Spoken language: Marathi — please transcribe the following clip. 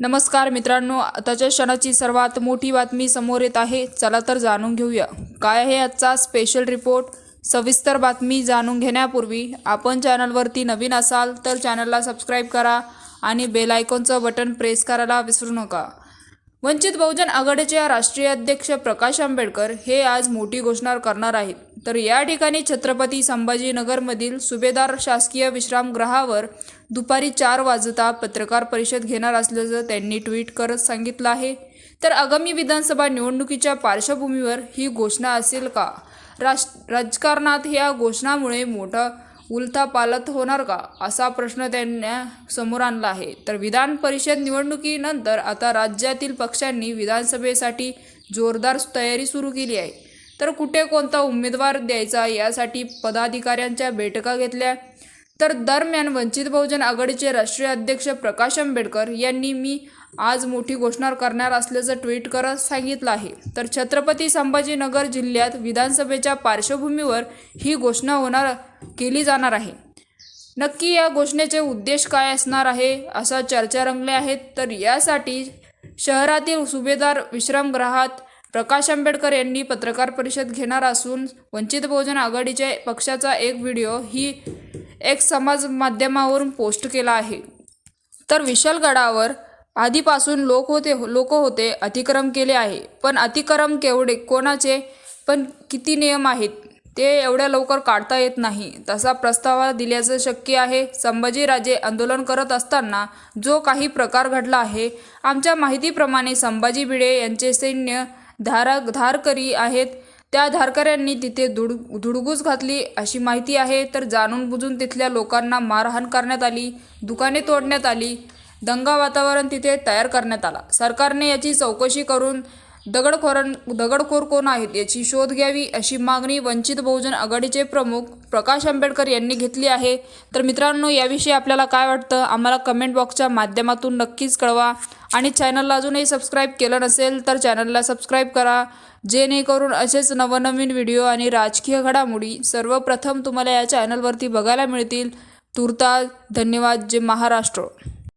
नमस्कार मित्रांनो आताच्या क्षणाची सर्वात मोठी बातमी समोर येत आहे. चला तर जाणून घेऊया. काय आहे आजचा स्पेशल रिपोर्ट सविस्तर बातमी जाणून घेण्यापूर्वी आपण चॅनलवरती नवीन असाल तर चॅनलला सबस्क्राईब करा आणि बेल आयकॉनचं बटन प्रेस करायला विसरू नका. वंचित बहुजन आघाडीचे राष्ट्रीय अध्यक्ष प्रकाश आंबेडकर हे आज मोठी घोषणा करणार आहेत. तर या ठिकाणी छत्रपती संभाजीनगरमधील सुभेदार शासकीय विश्रामगृहावर दुपारी चार वाजता पत्रकार परिषद घेणार असल्याचं त्यांनी ट्विट करत सांगितलं आहे. तर आगामी विधानसभा निवडणुकीच्या पार्श्वभूमीवर ही घोषणा असेल का? राज राजकारणात या घोषणामुळे मोठा उलथापालथ होणार का? असा प्रश्न त्यांना समोर आणला आहे. तर विधान परिषद निवडणुकीनंतर आता राज्यातील पक्षांनी विधानसभेसाठी जोरदार तयारी सुरू केली आहे. तर कुठे कोणता उमेदवार द्यायचा यासाठी पदाधिकाऱ्यांच्या बैठका घेतल्या. तर दरम्यान वंचित बहुजन आघाडीचे राष्ट्रीय अध्यक्ष प्रकाश आंबेडकर यांनी मी आज मोठी घोषणा करणार असल्याचं ट्विट करत सांगितलं आहे. तर छत्रपती संभाजीनगर जिल्ह्यात विधानसभेच्या पार्श्वभूमीवर ही घोषणा होणार केली जाणार आहे. नक्की या घोषणेचे उद्देश काय असणार आहे असा चर्चा रंगल्या आहेत. तर यासाठी शहरातील सुभेदार विश्रामगृहात प्रकाश आंबेडकर यांनी पत्रकार परिषद घेणार असून वंचित बहुजन आघाडीच्या पक्षाचा एक व्हिडिओ ही एक समाज माध्यमावरून पोस्ट केला आहे. तर विशालगडावर आधीपासून लोक होते लोक होते अतिक्रम केले आहे. पण अतिक्रम केवढे कोणाचे? पण किती नियम आहेत? ते एवढ्या लवकर काढता येत नाही. तसा प्रस्ताव दिल्याचं शक्य आहे. संभाजीराजे आंदोलन करत असताना जो काही प्रकार घडला आहे आमच्या माहितीप्रमाणे संभाजी भिडे यांचे सैन्य धारा धारकरी आहेत. त्या धारकऱ्यांनी तिथे धुड धुडगूस घातली अशी माहिती आहे. तर जाणून बुजून तिथल्या लोकांना मारहाण करण्यात आली दुकाने तोडण्यात आली. दंगा वातावरण तिथे तयार करण्यात आला. सरकारने याची चौकशी करून दगडखोरां दगडखोर कोण आहेत याची शोध घ्यावी अशी मागणी वंचित बहुजन आघाडीचे प्रमुख प्रकाश आंबेडकर यांनी घेतली आहे. तर मित्रांनो याविषयी आपल्याला काय वाटतं? आम्हाला कमेंट बॉक्सच्या माध्यमातून नक्कीच कळवा. आणि चॅनलला अजूनही सबस्क्राईब केलं नसेल तर चॅनलला सबस्क्राईब करा. जेणेकरून असेच नवनवीन व्हिडिओ आणि राजकीय घडामोडी सर्वप्रथम तुम्हाला या चॅनलवरती बघायला मिळतील. तुर्तास धन्यवाद. जे महाराष्ट्र.